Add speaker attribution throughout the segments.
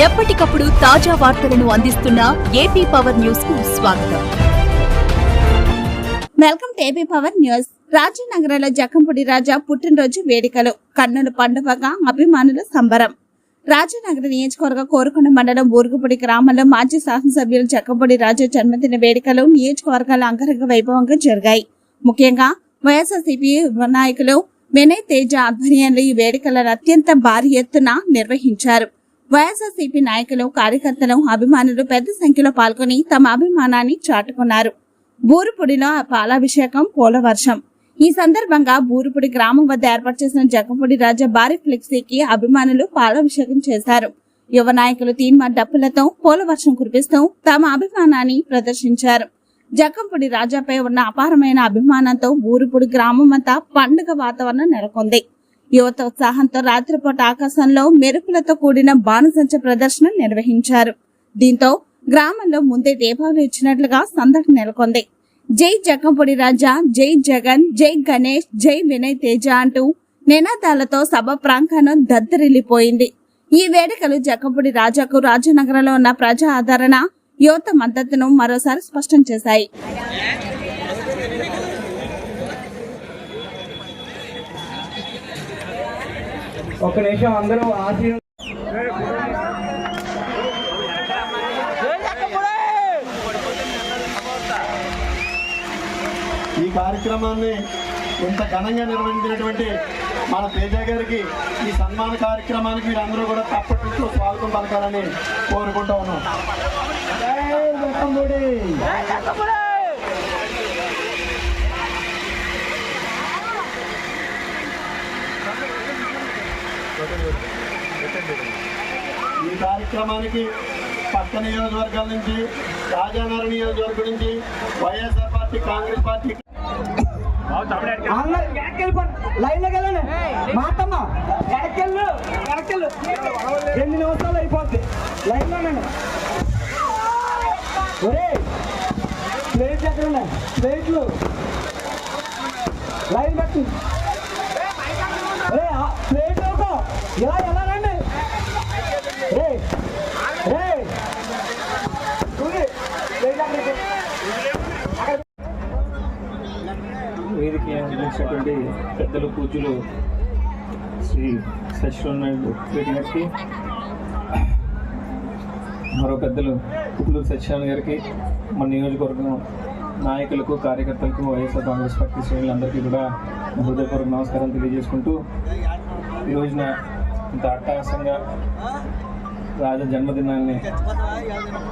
Speaker 1: ఎప్పటికప్పుడు తాజా వార్తలను అందిస్తున్న ఏపీ పవర్ న్యూస్కు స్వాగతం.
Speaker 2: Welcome to AP power news. రాజనగరంలో Jakkampudi Raja పుట్టినరోజు వేడుకలు. కన్నుల పండుగగా అభిమానుల సంబరం. రాజనగర నియోజకవర్గ కోరుకొండ మండలం ఊరుగుపూడి గ్రామంలో మాజీ శాసనసభ్యులు జక్కంపూడి రాజా జన్మదిన వేడుకలు నియోజకవర్గాల అంగరంగ వైభవంగా జరిగాయి. ముఖ్యంగా వైఎస్ఆర్సీపీ నాయకులు వినయ్ తేజ ఆధ్వర్యంలో ఈ వేడుకలను అత్యంత భారీ ఎత్తున నిర్వహించారు. వైఎస్ఆర్సీపీ నాయకులు కార్యకర్తలు అభిమానులు పెద్ద సంఖ్యలో పాల్గొని తమ అభిమానాన్ని చాటుకున్నారు. బూరుపుడిలో పాలాభిషేకం పూల వర్షం. ఈ సందర్భంగా బూరుపుడి గ్రామం వద్ద ఏర్పాటు చేసిన జగపూడి రాజా భారీ ఫ్లెక్సీకి అభిమానులు పాలాభిషేకం చేశారు. యువ నాయకులు తీన్మా డప్పులతో పూల వర్షం కురిపిస్తూ తమ అభిమానాన్ని ప్రదర్శించారు. జగంపూడి రాజాపై ఉన్న అపారమైన అభిమానంతో బూరుపుడి గ్రామం అంతా పండుగ వాతావరణం నెలకొంది. యువత ఉత్సాహంతో రాత్రిపూట ఆకాశంలో మెరుపులతో కూడిన బాణసంచ ప్రదర్శన నిర్వహించారు. దీంతో గ్రామంలో ముందే దీపావళి ఇచ్చినట్లుగా సందడి నెలకొంది. జై జగంపూడి రాజా జై జగన్ జై గణేష్ జై వినయ్ తేజ అంటూ నినాదాలతో సభ ప్రాంగణం దద్దరిల్లిపోయింది. ఈ వేడుకలు జగంపూడి రాజాకు రాజనగరంలో ఉన్న ప్రజా ఆదరణ యువత మద్దతును మరోసారి స్పష్టం చేశాయి.
Speaker 3: ఒక నిమిషం అందరూ ఆశీర్వ
Speaker 4: ఈ కార్యక్రమాన్ని ఇంత ఘనంగా నిర్వహించినటువంటి మన తేజ గారికి ఈ సన్మాన కార్యక్రమానికి మీరందరూ కూడా తప్పట్లు స్వాగతం పలకాలని కోరుకుంటూ ఉన్నాం. ఈ కార్యక్రమానికి పక్క నియోజకవర్గాల నుంచి రాజానగర్ నియోజకవర్గం నుంచి వైఎస్ఆర్ పార్టీ కాంగ్రెస్ పార్టీ
Speaker 3: మాటమ్మ వెనక్కెళ్ళు వెనక్కెళ్ళు ఎన్ని నిమిషాలు అయిపోద్ది. లైన్లోనండి ఒరే ప్లేట్ ఎక్కడ ఉన్నాయి? ప్లేట్లు. లైన్ పట్టు. ప్లేట్ ఒక ఇలా ఎలా రండి?
Speaker 5: వేదిక అందించినటువంటి పెద్దలు పూజలు శ్రీ సత్యనారాయణ రెడ్డి గారికి మరో పెద్దలు కుట్లూరు సత్యనారాయణ గారికి మన నియోజకవర్గం నాయకులకు కార్యకర్తలకు వైఎస్ఆర్ కాంగ్రెస్ పార్టీ శ్రేణులందరికీ కూడా హృదయపూర్వక నమస్కారం తెలియజేసుకుంటూ ఈ రోజున ఇంత అట్టహాసంగా రాజా జన్మదినాన్ని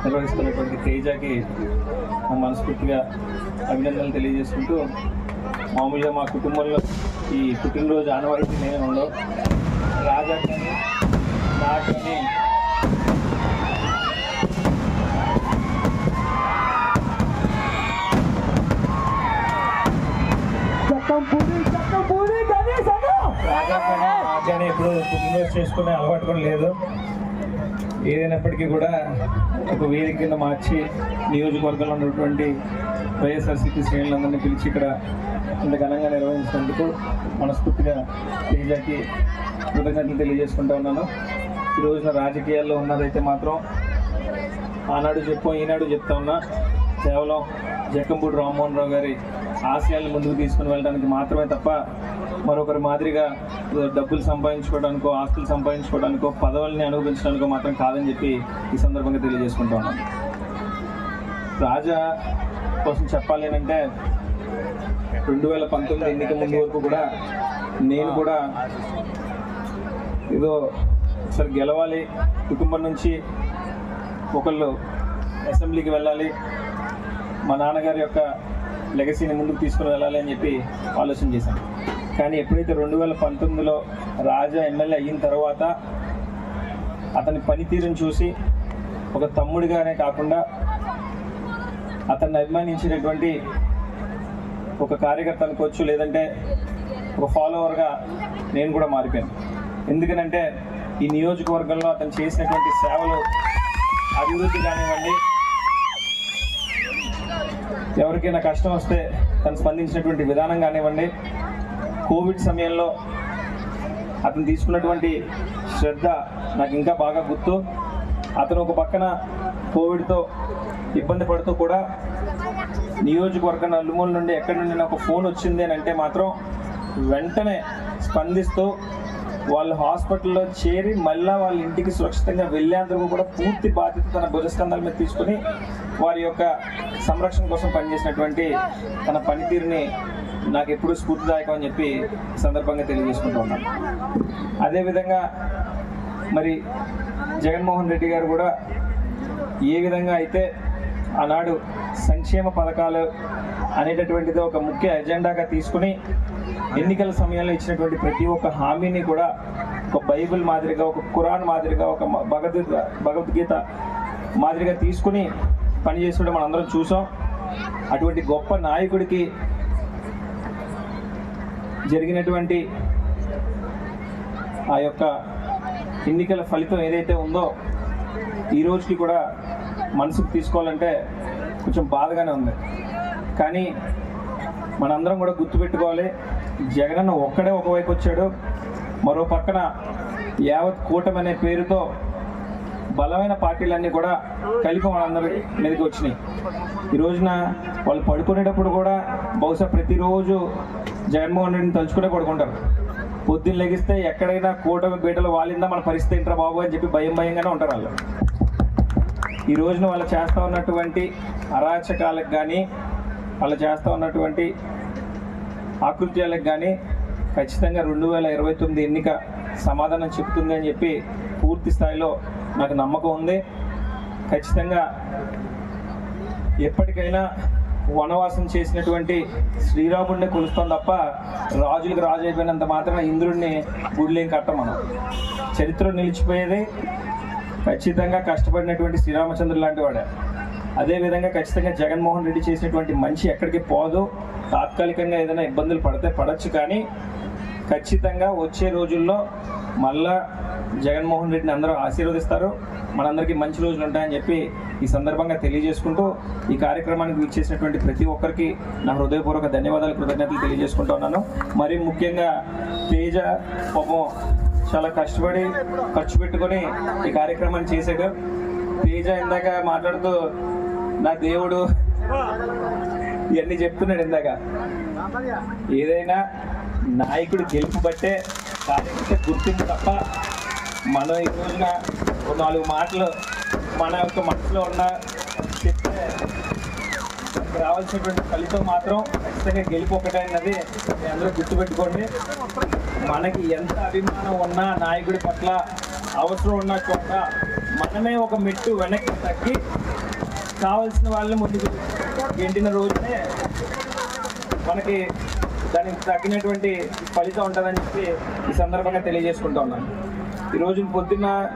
Speaker 5: నిర్వహిస్తున్నటువంటి తేజకి మనస్ఫూర్తిగా అభినందనలు తెలియజేసుకుంటూ మామూలుగా మా కుటుంబంలో ఈ పుట్టినరోజు ఆనవాయితీ నేను ఉండవు. రాజా కానీ నాకు రాజా కానీ ఎప్పుడు పుట్టినరోజు చేసుకునే అలవాటు కూడా లేదు. ఏదైనప్పటికీ కూడా ఒక వేదిక కింద మార్చి నియోజకవర్గంలో ఉన్నటువంటి వైఎస్ఆర్సీపీ శ్రేణులందరినీ పిలిచి ఇక్కడ ఇంత ఘనంగా నిర్వహించినందుకు మనస్ఫూర్తిగా తేజకి కృతజ్ఞతలు తెలియజేసుకుంటా ఉన్నాను. ఈ రోజున రాజకీయాల్లో ఉన్నదైతే మాత్రం ఆనాడు చెప్పు ఈనాడు చెప్తా ఉన్నా. కేవలం జక్కంపూడి రామ్మోహన్ రావు గారి ఆశయాలను ముందుకు తీసుకుని వెళ్ళడానికి మాత్రమే తప్ప మరొకరి మాదిరిగా డబ్బులు సంపాదించుకోవడానికో ఆస్తులు సంపాదించుకోవడానికో పదవుల్ని అనుభవించడానికో మాత్రం కాదని చెప్పి ఈ సందర్భంగా తెలియజేసుకుంటా ఉన్నాను రాజా కోసం చెప్పాలి అంటే రెండు వేల పంతొమ్మిది ఎన్నిక ముందు వరకు కూడా నేను కూడా ఏదో ఒకసారి గెలవాలి కుటుంబం నుంచి ఒకళ్ళు అసెంబ్లీకి వెళ్ళాలి మా నాన్నగారి యొక్క లెగసీని ముందుకు తీసుకుని వెళ్ళాలి అని చెప్పి ఆలోచన చేశాను కానీ ఎప్పుడైతే రెండు వేల పంతొమ్మిదిలో రాజా ఎమ్మెల్యే అయిన తర్వాత అతని పనితీరుని చూసి ఒక తమ్ముడిగానే కాకుండా అతన్ని అభిమానించినటువంటి ఒక కార్యకర్త అనుకోవచ్చు లేదంటే ఒక ఫాలోవర్గా నేను కూడా మారిపోయాను. ఎందుకనంటే ఈ నియోజకవర్గంలో అతను చేసినటువంటి సేవలు అభివృద్ధి కానివ్వండి ఎవరికైనా కష్టం వస్తే తను స్పందించినటువంటి విధానం కానివ్వండి కోవిడ్ సమయంలో అతను తీసుకున్నటువంటి శ్రద్ధ నాకు ఇంకా బాగా గుర్తు. అతను ఒక పక్కన కోవిడ్తో ఇబ్బంది పడుతూ కూడా నియోజకవర్గం నలుమూల నుండి ఎక్కడి నుండి నాకు ఫోన్ వచ్చింది అని అంటే మాత్రం వెంటనే స్పందిస్తూ వాళ్ళు హాస్పిటల్లో చేరి మళ్ళీ వాళ్ళ ఇంటికి సురక్షితంగా వెళ్ళేందుకు కూడా పూర్తి బాధ్యత తన భుజస్కంధాల మీద తీసుకుని వారి యొక్క సంరక్షణ కోసం పనిచేసినటువంటి తన పనితీరుని నాకు ఎప్పుడూ స్ఫూర్తిదాయకం అని చెప్పి సందర్భంగా తెలియజేసుకుంటూ ఉన్నాను. అదేవిధంగా మరి జగన్మోహన్ రెడ్డి గారు కూడా ఏ విధంగా అయితే ఆనాడు సంక్షేమ పథకాలు అనేటటువంటిది ఒక ముఖ్య ఎజెండాగా తీసుకుని ఎన్నికల సమయంలో ఇచ్చినటువంటి ప్రతి ఒక్క హామీని కూడా ఒక బైబిల్ మాదిరిగా ఒక ఖురాన్ మాదిరిగా ఒక భగవద్ భగవద్గీత భగవద్గీత మాదిరిగా తీసుకుని పనిచేస్తుంటే మనం అందరం చూసాం. అటువంటి గొప్ప నాయకుడికి జరిగినటువంటి ఆ యొక్క ఎన్నికల ఫలితం ఏదైతే ఉందో ఈ రోజుకి కూడా మనసుకు తీసుకోవాలంటే కొంచెం బాధగానే ఉంది. కానీ మనందరం కూడా గుర్తుపెట్టుకోవాలి జగనన్న ఒక్కడే ఒకవైపు వచ్చాడు. మరో పక్కన యావత్ కూటమి అనే పేరుతో బలమైన పార్టీలన్నీ కూడా కలిపి వాళ్ళందరి మీదకి వచ్చినాయి. ఈ రోజున వాళ్ళు పడుకునేటప్పుడు కూడా బహుశా ప్రతిరోజు జగన్మోహన్ రెడ్డిని తలుచుకునే పడుకుంటారు. పొద్దున్న లెగిస్తే ఎక్కడైనా కూటమి బీటలు వాలిందా మన పరిస్థితి ఏంట్రా బాబు అని చెప్పి భయం భయంగానే ఉంటారు వాళ్ళు. ఈ రోజున వాళ్ళు చేస్తూ ఉన్నటువంటి అరాచకాలకు కానీ వాళ్ళు చేస్తూ ఉన్నటువంటి ఆకృత్యాలకు కానీ ఖచ్చితంగా రెండు వేల ఇరవై తొమ్మిది ఎన్నిక సమాధానం చెప్తుంది అని చెప్పి పూర్తి స్థాయిలో నాకు నమ్మకం ఉంది. ఖచ్చితంగా ఎప్పటికైనా వనవాసం చేసినటువంటి శ్రీరాముడిని కొలుస్తాం తప్ప రాజులకు రాజు అయిపోయినంత మాత్రమే ఇంద్రుడిని గుడిలేం కట్టం మనం. చరిత్ర నిలిచిపోయేది ఖచ్చితంగా కష్టపడినటువంటి శ్రీరామచంద్రుడు లాంటి వాడే. అదేవిధంగా ఖచ్చితంగా జగన్మోహన్ రెడ్డి చేసినటువంటి మంచి ఎక్కడికి పోదు. తాత్కాలికంగా ఏదైనా ఇబ్బందులు పడితే పడచ్చు కానీ ఖచ్చితంగా వచ్చే రోజుల్లో మళ్ళా జగన్మోహన్ రెడ్డిని అందరూ ఆశీర్వదిస్తారు. మనందరికీ మంచి రోజులు ఉంటాయని చెప్పి ఈ సందర్భంగా తెలియజేసుకుంటూ ఈ కార్యక్రమానికి ఇచ్చేసినటువంటి ప్రతి ఒక్కరికి నా హృదయపూర్వక ధన్యవాదాలు కృతజ్ఞతలు తెలియజేసుకుంటూ ఉన్నాను. మరి ముఖ్యంగా తేజ పాపం చాలా కష్టపడి ఖర్చు పెట్టుకొని ఈ కార్యక్రమాన్ని చేశాడు. తేజ ఇందాక మాట్లాడుతూ నా దేవుడు ఇవన్నీ చెప్తున్నాడు ఇందాక. ఏదైనా నాయకుడు గెలుపు బట్టే కార్యకర్త గుర్తింపు తప్ప మనం ఈ రోజున నాలుగు మాటలు మన యొక్క మనసులో ఉన్న చెప్తే రావాల్సినటువంటి ఫలితం మాత్రం ఖచ్చితంగా గెలుపు ఒకటే అన్నది మీ అందరూ గుర్తుపెట్టుకోండి. మనకి ఎంత అభిమానం ఉన్నా నాయకుడి పట్ల అవసరం ఉన్న చోట మనమే ఒక మెట్టు వెనక్కి తగ్గి కావాల్సిన వాళ్ళని ముందుకు ఎండిన రోజునే మనకి దానికి తగ్గినటువంటి ఫలితం ఉంటుందని చెప్పి ఈ సందర్భంగా తెలియజేసుకుంటా ఉన్నాను. ఈరోజు పొద్దున్న